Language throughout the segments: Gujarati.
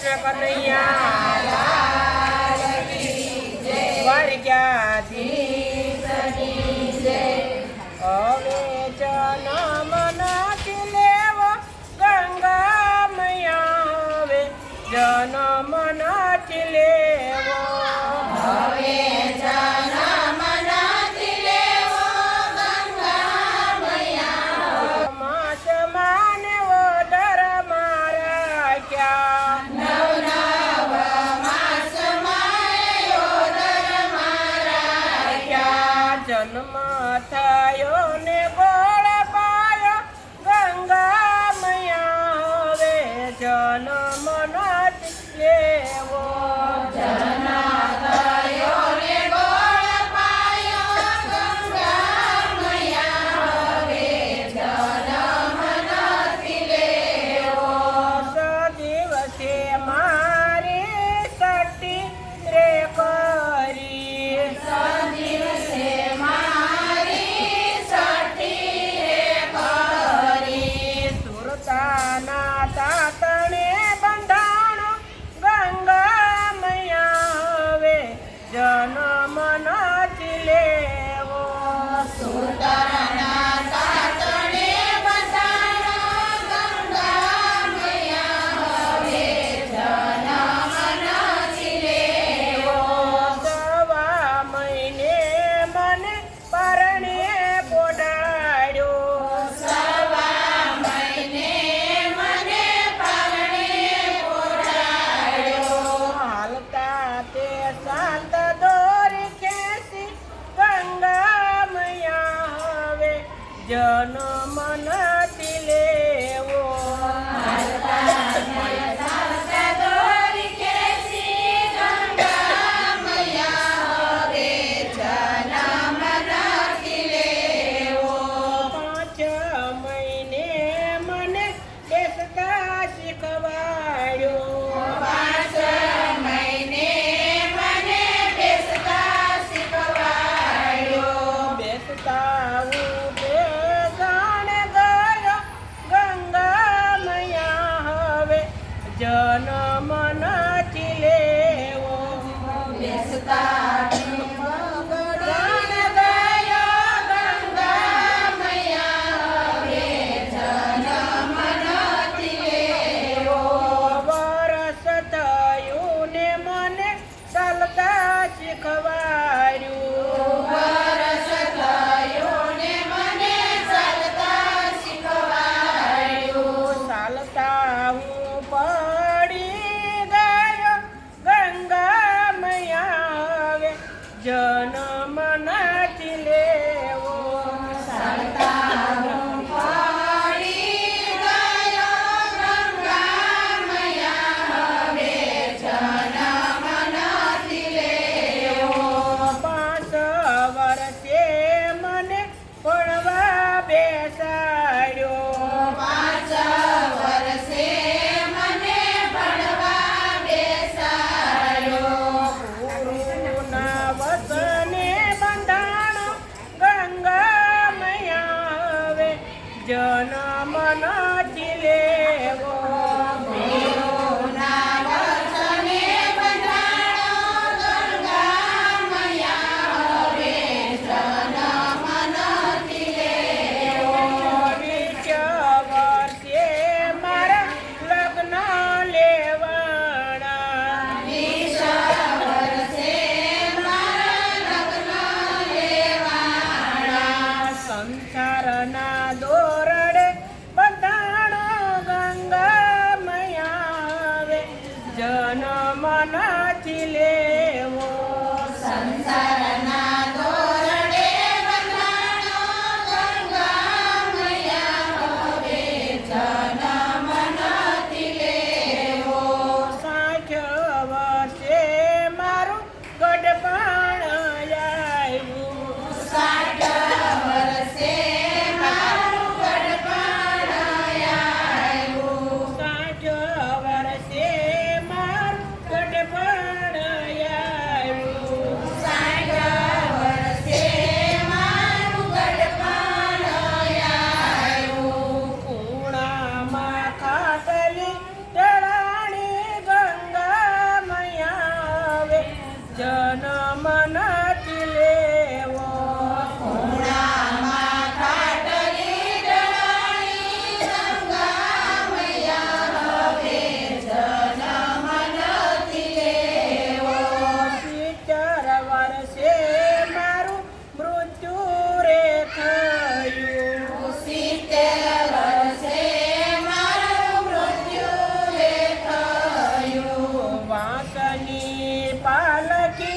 કૃષ્ણ કનૈયા વર્ગ્યાથી હવે જનમ નાખી લેવો ગંગા મૈયા હવે જનમ નાખી લેવો জনমন জনমনা పాలకీ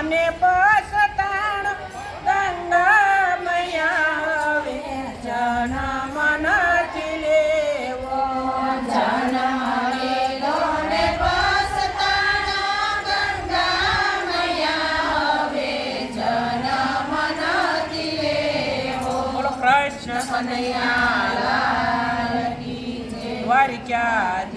મને પસતાણ દંડમયા જન મનથી લેવો. જન કૃષ્ણ કનૈયા વારી ક્યાં